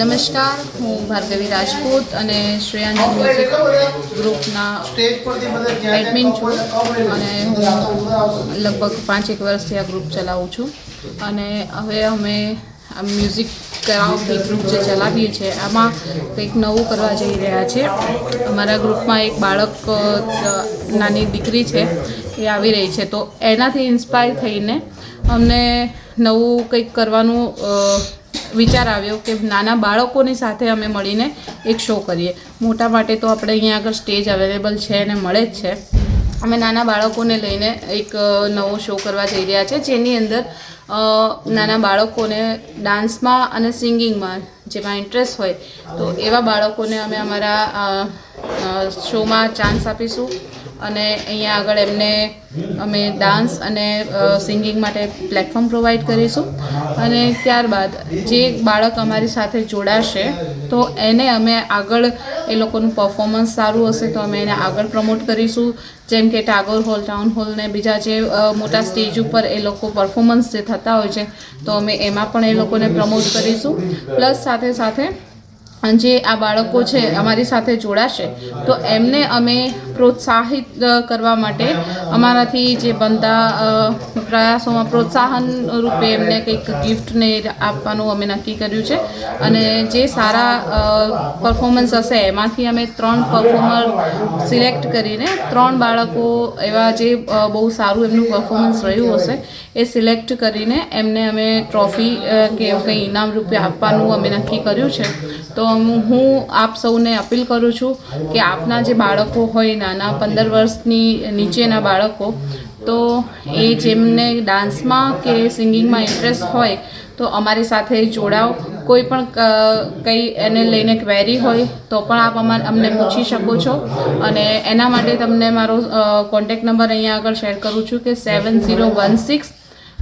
નમસ્કાર, હું ભાર્ગવી રાજપૂત અને શ્રેયાંશ મ્યુઝિક ગ્રુપના એડમિન છું અને હું લગભગ પાંચેક વર્ષથી આ ગ્રુપ ચલાવું છું. અને હવે અમે આ મ્યુઝિક કરાવતી ગ્રુપ જે ચલાવીએ છીએ, આમાં કંઈક નવું કરવા જઈ રહ્યા છે. અમારા ગ્રુપમાં એક બાળક નાની દીકરી છે, એ આવી રહી છે. તો એનાથી ઇન્સ્પાયર થઈને અમને નવું કંઈક કરવાનું વિચાર આવ્યો કે નાના બાળકોની સાથે અમે મળીને એક શો કરીએ. મોટા માટે તો આપણે અહીંયા આગળ સ્ટેજ અવેલેબલ છે અને મળે જ છે. અમે નાના બાળકોને લઈને એક નવો શો કરવા જઈ રહ્યા છે, જેની અંદર નાના બાળકોને ડાન્સમાં અને સિંગિંગમાં જેમાં ઇન્ટરેસ્ટ હોય, તો એવા બાળકોને અમે અમારા શોમાં ચાન્સ આપીશું. અને અહીંયા આગળ એમને અમે ડાન્સ અને સિંગિંગ માટે પ્લેટફોર્મ પ્રોવાઈડ કરીશું. અને ત્યારબાદ જે બાળક અમારી સાથે જોડાશે, તો એને અમે આગળ એ લોકોનું પરફોર્મન્સ સારું હશે, તો અમે એને આગળ પ્રમોટ કરીશું. જેમ કે ટાગોર હોલ ટાઉન હોલ ને બીજા જે મોટા સ્ટેજ ઉપર એ લોકો પરફોર્મન્સ જે થતા હોય છે, તો અમે એમાં પણ એ લોકોને પ્રમોટ કરીશું. પ્લસ સાથે સાથે, જે આ બાળકો છે, અમારી સાથે જોડાશે, તો એમને અમે પ્રોત્સાહિત કરવા માટે અમારાથી જે બનતા પ્રયાસોમાં પ્રોત્સાહન રૂપે એમને કંઈક ગિફ્ટને આપવાનું અમે નક્કી કર્યું છે. અને જે સારા પરફોર્મન્સ હશે, એમાંથી અમે ત્રણ પરફોર્મર સિલેક્ટ કરીને ત્રણ બાળકો એવા જે બહુ સારું એમનું પરફોર્મન્સ રહ્યું હશે, એ સિલેક્ટ કરીને એમને અમે ટ્રોફી કે એવું કંઈ ઇનામ રૂપે આપવાનું અમે નક્કી કર્યું છે. તો હું આપ સૌને અપીલ કરું છું કે આપના જે બાળકો હોય નાના પંદર વર્ષની નીચેના બાળકો, તો એ જેમને ડાન્સમાં કે સિંગિંગમાં ઇન્ટરેસ્ટ હોય, તો અમારી સાથે જોડાઓ. કોઈ પણ કંઈ એને લઈને ક્વેરી હોય, તો પણ આપ અમાર અમને પૂછી શકો છો. અને એના માટે તમને મારો કોન્ટેક નંબર અહીંયા આગળ શેર કરું છું કે seven zero one six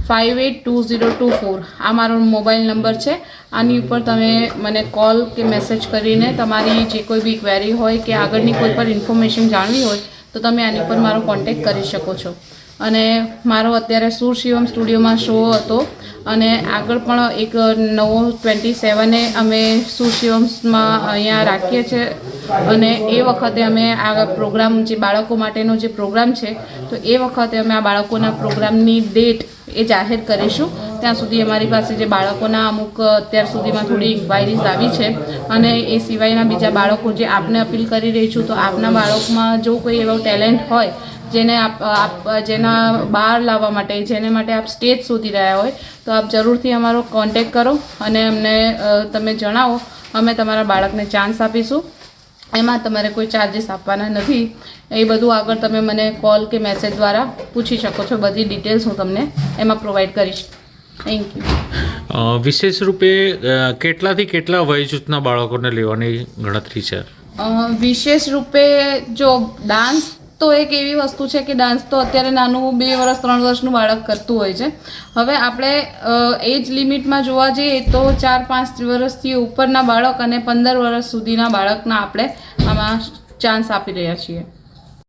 five eight two zero two four આ મારો મોબાઈલ નંબર છે. આની ઉપર તમે મને કોલ કે મેસેજ કરીને તમારી જે કોઈ બી ક્વેરી હોય કે આગળની કોઈ પણ ઇન્ફોર્મેશન જાણવી હોય, તો તમે આની ઉપર મારો કોન્ટેક્ટ કરી શકો છો. અને મારો અત્યારે સુર શિવમ સ્ટુડિયોમાં શો હતો. અને આગળ પણ એક નવો ટ્વેન્ટી સેવને અમે સુર શિવમ્સમાં અહીંયા રાખીએ છીએ અને એ વખતે અમે આ પ્રોગ્રામ જે બાળકો માટેનો જે પ્રોગ્રામ છે, તો એ વખતે અમે આ બાળકોના પ્રોગ્રામની ડેટ એ જાહેર કરીશું. ત્યાં સુધી અમારી પાસે જે બાળકોના અમુક અત્યાર સુધીમાં થોડી ઇન્ક્વાયરીઝ આવી છે. અને એ સિવાયના બીજા બાળકો જે આપને અપીલ કરી રહી છું, તો આપના બાળકમાં જો કોઈ એવો ટેલેન્ટ હોય જેને આપ આપ જેના બહાર લાવવા માટે જેને માટે આપ સ્ટેજ શોધી રહ્યા હોય તો આપ જરૂરથી અમારો કોન્ટેક કરો અને અમને તમે જણાવો. અમે તમારા બાળકને ચાન્સ આપીશું. એમાં તમારે કોઈ ચાર્જિસ આપવાના નથી. એ બધું આગળ તમે મને કોલ કે મેસેજ દ્વારા પૂછી શકો છો. બધી ડિટેલ્સ હું તમને એમાં પ્રોવાઈડ કરીશ. થેન્ક યુ વિશેષ રૂપે કેટલાથી કેટલા વય જૂથના બાળકોને લેવાની ગણતરી છે? વિશેષ રૂપે જો ડાન્સ તો એક એવી વસ્તુ છે કે ડાન્સ તો અત્યારે નાનું બે વર્ષ ત્રણ વર્ષનું બાળક કરતું હોય છે. હવે આપણે એજ લિમિટમાં જોવા જઈએ તો ચાર, પાંચ વર્ષથી ઉપરના બાળક અને પંદર વર્ષ સુધીના બાળકના આપણે આમાં ચાન્સ આપી રહ્યા છીએ.